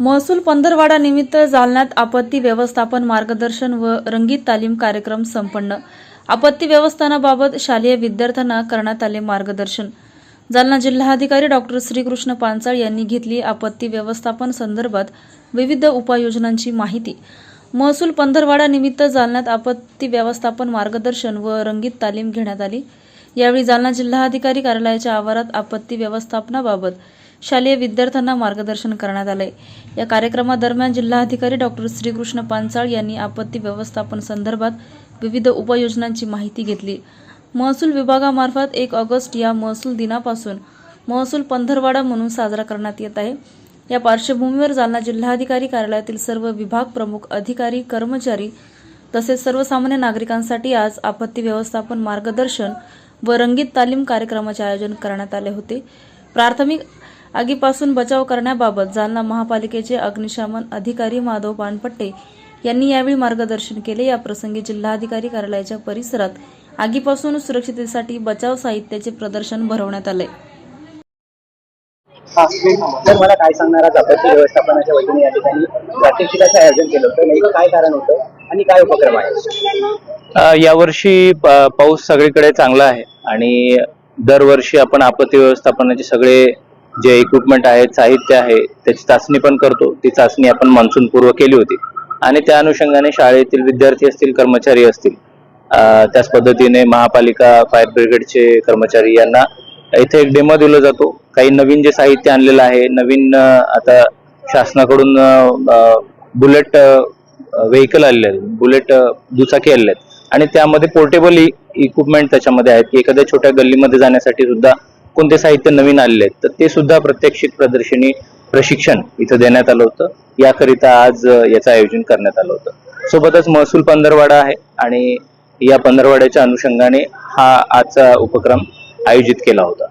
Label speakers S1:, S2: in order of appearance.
S1: महसूल पंधरवाडा निमित्त जालन्यात आपत्ती व्यवस्थापन मार्गदर्शन व रंगीत तालीम कार्यक्रम संपन्न. आपत्ती व्यवस्थानाबाबत शालेय विद्यार्थ्यांना करण्यात आले मार्गदर्शन. जालना जिल्हाधिकारी डॉक्टर श्रीकृष्ण पांचाळ यांनी घेतली आपत्ती व्यवस्थापन संदर्भात विविध उपाययोजनांची माहिती. महसूल पंधरवाडा निमित्त जालन्यात आपत्ती व्यवस्थापन मार्गदर्शन व रंगीत तालीम घेण्यात आली. यावेळी जालना जिल्हाधिकारी कार्यालयाच्या आवारात आपत्ती व्यवस्थापनाबाबत शालेय विद्यार्थ्यांना मार्गदर्शन करण्यात आले या कार्यक्रमादरम्यान जिल्हाधिकारी डॉक्टर श्रीकृष्ण पांचाळ यांनी आपत्ती व्यवस्थापन संदर्भात विविध उपाययोजनांची माहिती घेतली. महसूल विभागामार्फत एक ऑगस्ट या महसूल दिनापासून महसूल पंधरवाडा म्हणून साजरा करण्यात येत आहे. या पार्श्वभूमीवर जालना जिल्हाधिकारी कार्यालयातील सर्व विभाग प्रमुख अधिकारी कर्मचारी तसेच सर्वसामान्य नागरिकांसाठी आज आपत्ती व्यवस्थापन मार्गदर्शन व रंगीत तालीम कार्यक्रमाचे आयोजन करण्यात आले होते. प्राथमिक आगीपासून बचाव करण्याबाबत जालना महापालिकेचे अग्निशमन अधिकारी माधव पानपट्टे यांनी यावेळी मार्गदर्शन केले. या प्रसंगी जिल्हाधिकारी कार्यालयाच्या परिसरात आगीपासून सुरक्षिततेसाठी बचाव साहित्याचे प्रदर्शन भरवण्यात आले.
S2: हा तर मला काय सांगणार आज आपत्ती व्यवस्थापनाच्या वतीने या ठिकाणी प्रात्यक्षिकाचं आयोजन केलं होतं. नेमकं काय कारण होतं आणि काय उपक्रम आहे?
S3: यावर्षी पाऊस सगळीकडे चांगला आहे आणि दरवर्षी आपण आपत्ती व्यवस्थापनाचे सगळे जे इक्विपमेंट आहेत साहित्य आहे त्याची चाचणी पण करतो. ती चाचणी आपण मान्सून पूर्व केली होती. आणि त्या अनुषंगाने शाळेतील विद्यार्थी असतील कर्मचारी असतील त्याच पद्धतीने महापालिका फायर ब्रिगेडचे कर्मचारी यांना इथे एक डेमो दिला जातो. काही नवीन जे साहित्य आणलेलं आहे नवीन आता शासनाकडून बुलेट व्हेकल आलेले आहेत. बुलेट दुचाकी आलेले आहेत. आणि त्यामध्ये पोर्टेबल इक्विपमेंट e-, त्याच्यामध्ये आहेत की एखाद्या छोट्या गल्लीमध्ये जाण्यासाठी सुद्धा कोणते साहित्य नवीन आलेले आहेत तर ते सुद्धा प्रत्यक्षित प्रदर्शनी प्रशिक्षण इथं देण्यात आलं होतं. याकरिता आज याचं आयोजन करण्यात आलं होतं. सोबतच महसूल पंधरवाडा आहे आणि या पंधरवाड्याच्या अनुषंगाने हा आजचा उपक्रम आयोजित केला होता.